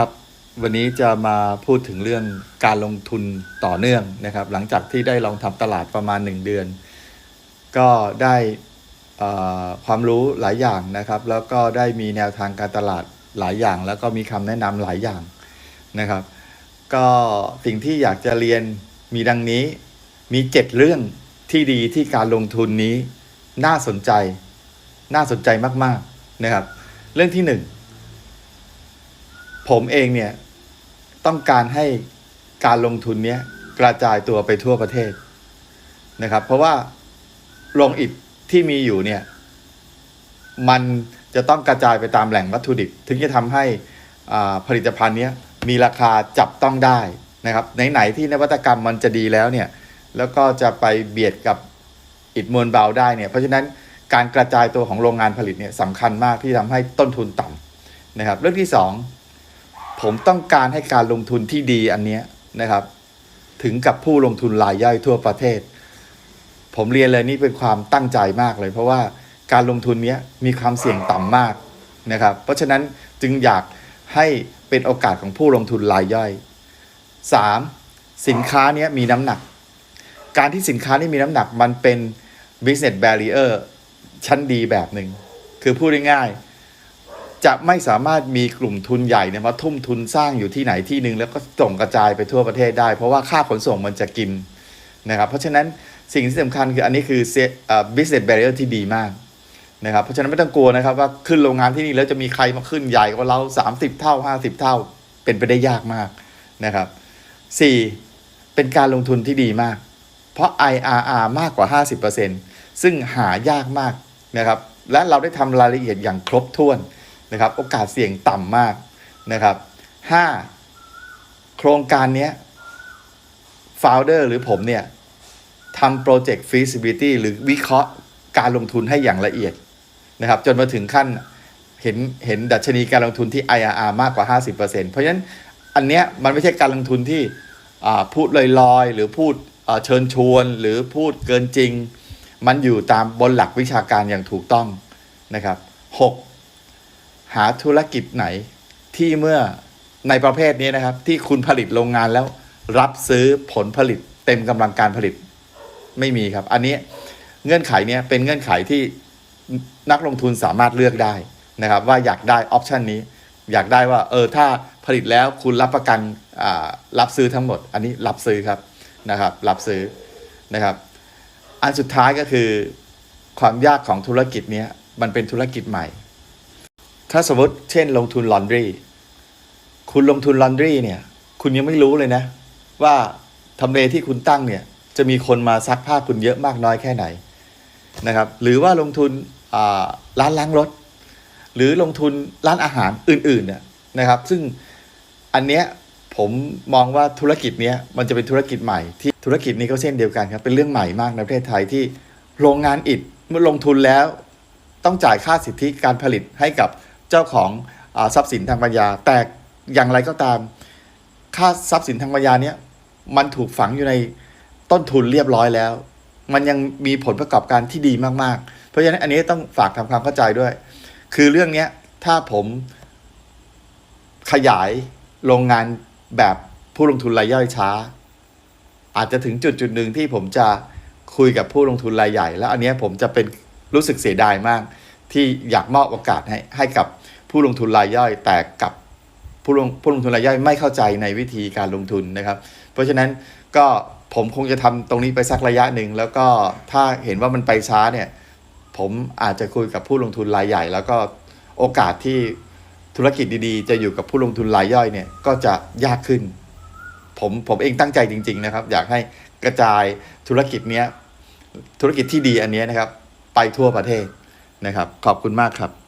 ครับวันนี้จะมาพูดถึงเรื่องการลงทุนต่อเนื่องนะครับ หลังจากที่ได้ลองทำตลาดประมาณ 1 เดือน ก็ได้ความรู้หลายอย่างนะครับ แล้วก็ได้มีแนวทางการตลาดหลายอย่าง แล้วก็มีคำแนะนำหลายอย่างนะครับ ก็สิ่งที่อยากจะเรียนมีดังนี้มี 7 เรื่องที่ดีที่การลงทุนนี้น่าสนใจ น่าสนใจมากๆนะครับ เรื่องที่หนึ่ง ผมเองเนี่ยต้องการให้การลงทุนเนี้ยกระจายตัวไปทั่วประเทศนะครับ เพราะว่าโรงอิฐที่มีอยู่เนี่ย มันจะต้องกระจายไปตามแหล่งวัตถุดิบ ถึงจะทำให้ผลิตภัณฑ์เนี้ยมีราคาจับต้องได้นะครับไหนๆที่นวัตกรรมมันจะดีแล้วเนี่ย แล้วก็จะไปเบียดกับอิฐมวลเบาได้เนี่ย เพราะฉะนั้นการกระจายตัวของโรงงานผลิตเนี่ยสำคัญมากที่ทำให้ต้นทุนต่ำนะครับ เรื่องที่สอง ผมต้องการให้การลงทุนที่ดีอันนี้นะครับ ถึงกับผู้ลงทุนรายย่อยทั่วประเทศ ผมเรียนเลยนี่เป็นความตั้งใจมากเลย เพราะว่าการลงทุนเนี้ยมีความเสี่ยงต่ำมากนะครับ เพราะฉะนั้นจึงอยากให้เป็นโอกาสของผู้ลงทุนรายย่อย 3. สินค้านี้มีน้ำหนัก การที่สินค้านี่มีน้ำหนักมันเป็น business barrier ชั้นดีแบบหนึ่ง คือพูดง่ายๆ จะไม่สามารถมีกลุ่มทุนใหญ่เนี่ยมาทุ่มทุนสร้างอยู่ที่ไหนที่หนึ่งแล้วก็ส่งกระจายไปทั่วประเทศได้ เพราะว่าค่าขนส่งมันจะกินนะครับเพราะฉะนั้นสิ่งที่สำคัญคืออันนี้คือ se- เอ่อ business barrier ที่ดีมากนะครับเพราะฉะนั้นไม่ต้องกลัวนะครับว่าขึ้นโรงงานที่นี่แล้วจะมีใครมาขึ้นใหญ่กว่าเรา 30 เท่า 50 เท่า เป็นไปได้ยากมากนะครับ 4. เป็นการลงทุนที่ดีมาก เพราะ IRR มากกว่า 50%ซึ่งหายากมากนะครับและเราได้ทำรายละเอียดอย่างครบถ้วน นะครับโอกาสเสี่ยงต่ำมากนะครับ 5. โครงการนี้ย founder หรือผมเนี่ยทำโปรเจกต์ feasibility หรือวิเคราะห์การลงทุนให้อย่างละเอียดนะครับจนมาถึงขั้นเห็นเห็นดัชนีการลงทุนที่ IRR มากกว่า 50%เพราะฉะนั้นอันเนี้ยมันไม่ใช่การลงทุนที่พูดลอยๆ หรือพูดเชิญชวนหรือพูดเกินจริง มันอยู่ตามบนหลักวิชาการอย่างถูกต้องนะครับ 6. หาธุรกิจไหนที่เมื่อในประเภทนี้นะครับ ที่คุณผลิตโรงงานแล้วรับซื้อผลผลิตเต็มกำลังการผลิตไม่มีครับ อันนี้เงื่อนไขเนี้ยเป็นเงื่อนไขที่นักลงทุนสามารถเลือกได้นะครับ ว่าอยากได้ออปชันนี้ อยากได้ว่าเออถ้าผลิตแล้วคุณรับประกันรับซื้อทั้งหมด อันนี้รับซื้อครับนะครับ รับซื้อนะครับ อันสุดท้ายก็คือความยากของธุรกิจนี้มันเป็นธุรกิจใหม่ ถ้าสมมติเช่นลงทุนลอนดรีคุณลงทุนลอนดรีเนี่ย คุณยังไม่รู้เลยนะ ว่าทำเลที่คุณตั้งเนี่ย จะมีคนมาซักผ้าคุณเยอะมากน้อยแค่ไหนนะครับ หรือว่าลงทุนร้านล้างรถ หรือลงทุนร้านอาหารอื่นๆเนี่ยนะครับ ซึ่งอันเนี้ยผมมองว่าธุรกิจเนี้ยมันจะเป็นธุรกิจใหม่ที่ธุรกิจนี้ก็เช่นเดียวกันครับ เป็นเรื่องใหม่มากในประเทศไทยที่โรงงานอิฐเมื่อลงทุนแล้ว ต้องจ่ายค่าสิทธิการผลิตให้กับ เจ้าของอทรัพย์สินทางปัญญา แต่อย่างไรก็ตาม ค่าทรัพย์สินทางปัญญาเนี้ยมันถูกฝังอยู่ในต้นทุนเรียบร้อยแล้ว มันยังมีผลประกอบการที่ดีมากๆ เพราะฉะนั้นอันนี้ต้องฝากทำความเข้าใจด้วย คือเรื่องเนี้ยถ้าผมขยายโรงงานแบบผู้ลงทุนรายย่อยช้า อาจจะถึงจุดจุดหนึ่งที่ผมจะคุยกับผู้ลงทุนรายใหญ่ แล้วอันนี้ผมจะเป็นรู้สึกเสียดายมาก ที่อยากมอบโอกาสให้ให้กับผู้ลงทุนรายย่อย แต่กับผู้ลงผู้ลงทุนรายย่อยไม่เข้าใจในวิธีการลงทุนนะครับ เพราะฉะนั้นก็ผมคงจะทำตรงนี้ไปสักระยะหนึ่งแล้วก็ถ้าเห็นว่ามันไปช้าเนี่ยผมอาจจะคุยกับผู้ลงทุนรายใหญ่ แล้วก็โอกาสที่ธุรกิจดีๆ จะอยู่กับผู้ลงทุนรายย่อยเนี่ยก็จะยากขึ้น ผมผมเองตั้งใจจริง ๆนะครับ อยากให้กระจายธุรกิจเนี้ยธุรกิจที่ดีอันนี้นะครับ ไปทั่วประเทศ นะครับ ขอบคุณมากครับ